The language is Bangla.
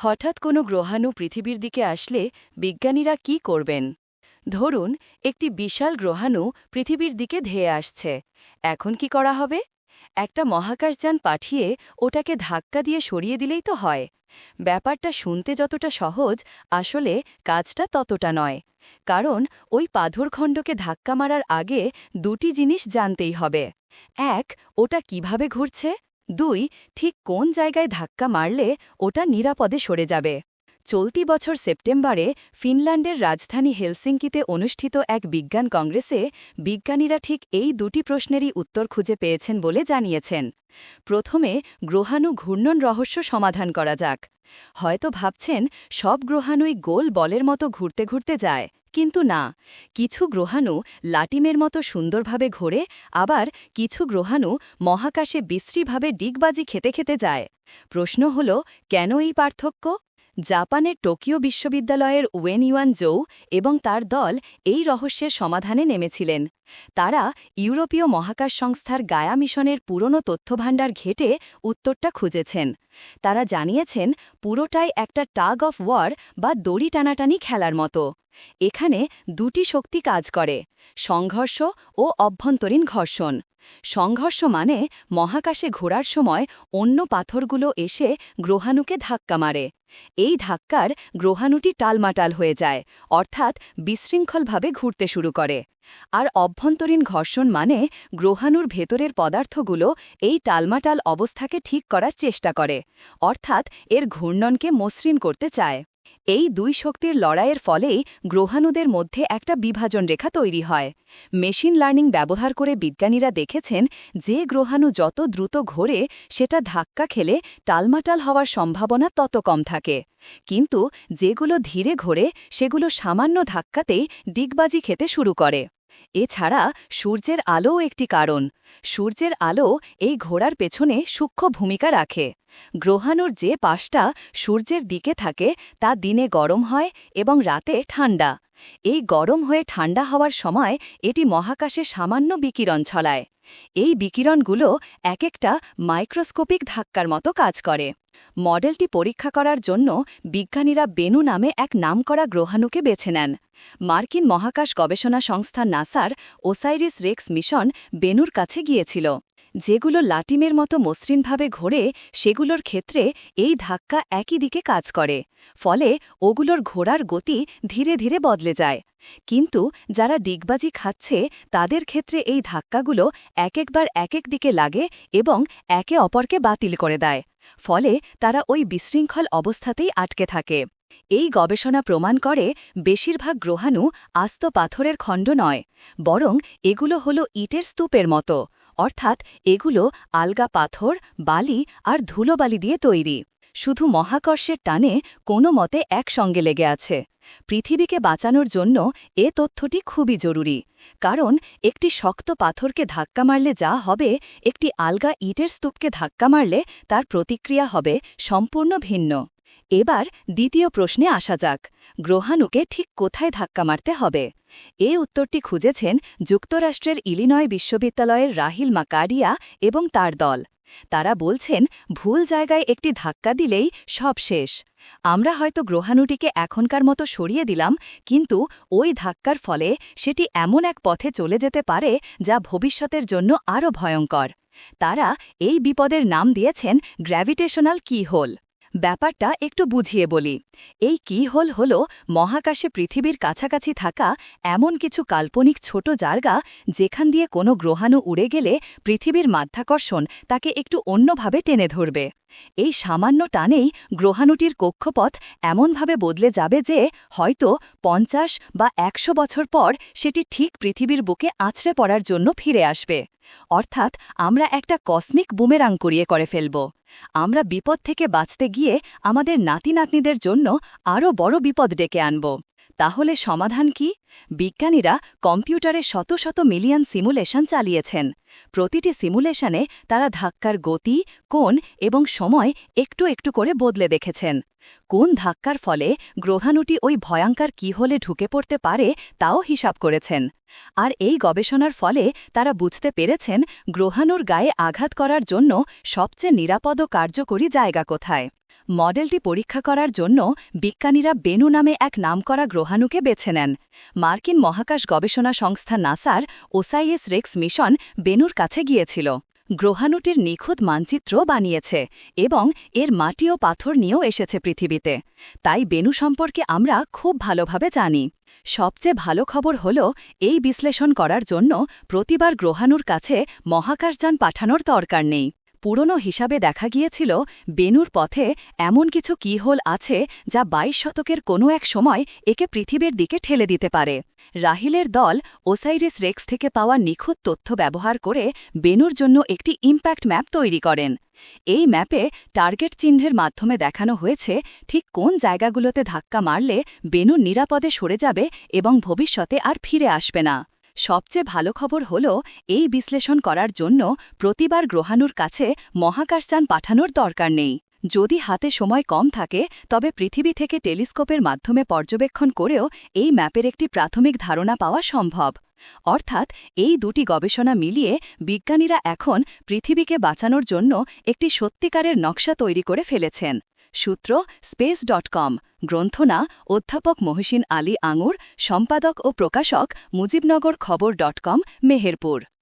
হঠাৎ কোনো গ্রহাণু পৃথিবীর দিকে আসলে বিজ্ঞানীরা কি করবেন? ধরুন, একটি বিশাল গ্রহাণু পৃথিবীর দিকে ধেয়ে আসছে। এখন কি করা হবে? একটা মহাকাশযান পাঠিয়ে ওটাকে ধাক্কা দিয়ে সরিয়ে দিলেই তো হয়। ব্যাপারটা শুনতে যতটা সহজ, আসলে কাজটা ততটা নয়। কারণ, ওই পাথরখণ্ডকে ধাক্কা মারার আগে দুটি জিনিস জানতেই হবে। এক, ওটা কীভাবে ঘুরছে? দুই ঠিক কোন জায়গায় ধাক্কা মারলে ওটা নিরাপদে সরে যাবে? চলতি বছর সেপ্টেম্বরে ফিনল্যান্ডের রাজধানী হেলসিঙ্কিতে অনুষ্ঠিত এক বিজ্ঞান কংগ্রেসে বিজ্ঞানীরা ঠিক এই দুটি প্রশ্নেরই উত্তর খুঁজে পেয়েছেন বলে জানিয়েছেন। প্রথমে, গ্রহাণু ঘূর্ণন রহস্য সমাধান করা যাক। হয়তো ভাবছেন, সব গ্রহাণুই গোল বলের মতো ঘুরতে ঘুরতে যায়। কিন্তু না, কিছু গ্রহাণু লাটিমের মতো সুন্দরভাবে ঘোরে, আবার কিছু গ্রহাণু মহাকাশে বিশ্রীভাবে ডিগবাজি খেতে খেতে যায়। প্রশ্ন হল, কেন এই পার্থক্য? জাপানের টোকিও বিশ্ববিদ্যালয়ের ওয়েন ইউয়ান জৌ এবং তার দল এই রহস্যের সমাধানে নেমেছিলেন। তারা ইউরোপীয় মহাকাশ সংস্থার গায়া মিশনের পুরনো তথ্যভাণ্ডার ঘেটে উত্তরটা খুঁজেছেন। তারা জানিয়েছেন, পুরোটাই একটা টাগ অফ ওয়ার বা দড়ি টানাটানি খেলার মতো। এখানে দুটি শক্তি কাজ করে, সংঘর্ষ ও অভ্যন্তরীণ ঘর্ষণ। সংঘর্ষ মানে মহাকাশে ঘোরার সময় অন্য পাথরগুলো এসে গ্রহাণুকে ধাক্কা মারে। এই ধাক্কার গ্রহাণুটি টালমাটাল হয়ে যায়, অর্থাৎ বিশৃঙ্খলভাবে ঘুরতে শুরু করে। আর অভ্যন্তরীণ ঘর্ষণ মানে গ্রহাণুর ভেতরের পদার্থগুলো এই টালমাটাল অবস্থাকে ঠিক করার চেষ্টা করে, অর্থাৎ এর ঘূর্ণনকে মসৃণ করতে চায়। এই দুই শক্তির লড়াইয়ের ফলেই গ্রহাণুদের মধ্যে একটা বিভাজন রেখা তৈরি হয়। মেশিন লার্নিং ব্যবহার করে বিজ্ঞানীরা দেখেছেন যে গ্রহাণু যত দ্রুত ঘোরে, সেটা ধাক্কা খেলে টালমাটাল হওয়ার সম্ভাবনা তত কম থাকে। কিন্তু যেগুলো ধীরে ঘোরে, সেগুলো সামান্য ধাক্কাতেই ডিগবাজি খেতে শুরু করে। এছাড়া সূর্যের আলোও একটি কারণ। সূর্যের আলো এই ঘোড়ার পেছনে সূক্ষ্ম ভূমিকা রাখে। গ্রহাণুর যে পাশটা সূর্যের দিকে থাকে, তা দিনে গরম হয় এবং রাতে ঠান্ডা। এই গরম হয়ে ঠান্ডা হওয়ার সময় এটি মহাকাশে সামান্য বিকিরণ ছলায় এই বিকিরণগুলো এক একটা মাইক্রোস্কোপিক ধাক্কার মতো কাজ করে। মডেলটি পরীক্ষা করার জন্য বিজ্ঞানীরা বেনু নামে এক নামকরা গ্রহাণুকে বেছে নেন। মার্কিন মহাকাশ গবেষণা সংস্থা নাসার ওসাইরিস রেক্স মিশন বেনুর কাছে গিয়েছিল। যেগুলো লাটিমের মতো মসৃণভাবে ঘোরে, সেগুলোর ক্ষেত্রে এই ধাক্কা একই দিকে কাজ করে, ফলে ওগুলোর ঘোড়ার গতি ধীরে ধীরে বদলে যায়। কিন্তু যারা ডিগবাজি খাচ্ছে, তাদের ক্ষেত্রে এই ধাক্কাগুলো এক একবার এক এক দিকে লাগে এবং একে অপরকে বাতিল করে দেয়, ফলে তারা ওই বিশৃঙ্খল অবস্থাতেই আটকে থাকে। এই গবেষণা প্রমাণ করে বেশিরভাগ গ্রহাণু আস্ত পাথরের খণ্ড নয়, বরং এগুলো হল ইটের স্তূপের মতো, অর্থাৎ এগুলো আলগা পাথর, বালি আর ধুলোবালি দিয়ে তৈরি। শুধু মহাকর্ষের টানে কোনো মতে একসঙ্গে লেগে আছে। পৃথিবীকে বাঁচানোর জন্য এ তথ্যটি খুবই জরুরি, কারণ একটি শক্ত পাথরকে ধাক্কা মারলে যা হবে, একটি আলগা ইটের স্তূপকে ধাক্কা মারলে তার প্রতিক্রিয়া হবে সম্পূর্ণ ভিন্ন। এবার দ্বিতীয় প্রশ্নে আসা যাক। গ্রহাণুকে ঠিক কোথায় ধাক্কা মারতে হবে? এ উত্তরটি খুঁজেছেন যুক্তরাষ্ট্রের ইলিনয় বিশ্ববিদ্যালয়ের রাহিল মাকাডিয়া এবং তার দল। তারা বলছেন, ভুল জায়গায় একটি ধাক্কা দিলেই সব শেষ। আমরা হয়তো গ্রহাণুটিকে এখনকার মতো সরিয়ে দিলাম, কিন্তু ওই ধাক্কার ফলে সেটি এমন এক পথে চলে যেতে পারে যা ভবিষ্যতের জন্য আরও ভয়ঙ্কর। তারা এই বিপদের নাম দিয়েছেন গ্র্যাভিটেশনাল কি হোল ব্যাপারটা একটু বুঝিয়ে বলি। এই কি হোল হল, মহাকাশে পৃথিবীর কাছাকাছি থাকা এমন কিছু কাল্পনিক ছোট জায়গা যেখান দিয়ে কোনো গ্রহাণু উড়ে গেলে পৃথিবীর মাধ্যাকর্ষণ তাকে একটু অন্যভাবে টেনে ধরবে। এই সামান্য টানেই গ্রহাণুটির কক্ষপথ এমনভাবে বদলে যাবে যে হয়তো পঞ্চাশ বা একশো বছর পর সেটি ঠিক পৃথিবীর বুকে আছড়ে পড়ার জন্য ফিরে আসবে। অর্থাৎ আমরা একটা কসমিক বুমেরাং করিয়ে করে ফেলব। আমরা বিপদ থেকে বাঁচতে গিয়ে আমাদের নাতি নাতনিদের জন্য আরও বড় বিপদ ডেকে আনব। তাহলে সমাধান কি? বিজ্ঞানীরা কম্পিউটারে শত শত মিলিয়ন সিমুলেশন চালিয়েছেন। প্রতিটি সিমুলেশনে তারা ধাক্কার গতি কোন এবং সময় একটু একটু করে বদলে দেখেছেন। কোন ধাক্কার ফলে গ্রহাণুটি ওই ভয়ঙ্কর কি হলে ঢুকে পড়তে পারে তাও হিসাব করেছেন। আর এই গবেষণার ফলে তারা বুঝতে পেরেছেন, গ্রহাণুর গায়ে আঘাত করার জন্য সবচেয়ে নিরাপদ কার্যকরী জায়গা কোথায়। মডেলটি পরীক্ষা করার জন্য বিজ্ঞানীরা বেনু নামে এক নামকরা গ্রহাণুকে বেছে নেন। মার্কিন মহাকাশ গবেষণা সংস্থা নাসার ওসাইএস রেক্স মিশন বেনুর কাছে গিয়েছিল। গ্রহাণুটির নিখুঁত মানচিত্র বানিয়েছে এবং এর মাটি ও পাথর নিয়েও এসেছে পৃথিবীতে। তাই বেনু সম্পর্কে আমরা খুব ভালোভাবে জানি। সবচেয়ে ভালো খবর হল, এই বিশ্লেষণ করার জন্য প্রতিবার গ্রহাণুর কাছে মহাকাশযান পাঠানোর দরকার নেই। পুরনো হিসাবে দেখা গিয়েছিল বেনুর পথে এমন কিছু কিহোল আছে যা বাইশ শতকের কোনো এক সময় একে পৃথিবীর দিকে ঠেলে দিতে পারে। রাহিলের দল ওসাইরিস রেক্স থেকে পাওয়া নিখুঁত তথ্য ব্যবহার করে বেনুর জন্য একটি ইম্প্যাক্ট ম্যাপ তৈরি করেন। এই ম্যাপে টার্গেট চিহ্নের মাধ্যমে দেখানো হয়েছে ঠিক কোন জায়গাগুলোতে ধাক্কা মারলে বেনু নিরাপদে সরে যাবে এবং ভবিষ্যতে আর ফিরে আসবে না। সবচেয়ে ভালো খবর হল, এই বিশ্লেষণ করার জন্য প্রতিবার গ্রহাণুর কাছে মহাকাশযান পাঠানোর দরকার নেই। যদি হাতে সময় কম থাকে, তবে পৃথিবী থেকে টেলিস্কোপের মাধ্যমে পর্যবেক্ষণ করেও এই ম্যাপের একটি প্রাথমিক ধারণা পাওয়া সম্ভব। অর্থাৎ, এই দুটি গবেষণা মিলিয়ে বিজ্ঞানীরা এখন পৃথিবীকে বাঁচানোর জন্য একটি সত্যিকারের নকশা তৈরি করে ফেলেছেন। সূত্র স্পেস ডট কম। গ্রন্থনা অধ্যাপক মহসিন আলী আঙুর, সম্পাদক ও প্রকাশক মুজিবনগর খবর ডট কম, মেহেরপুর।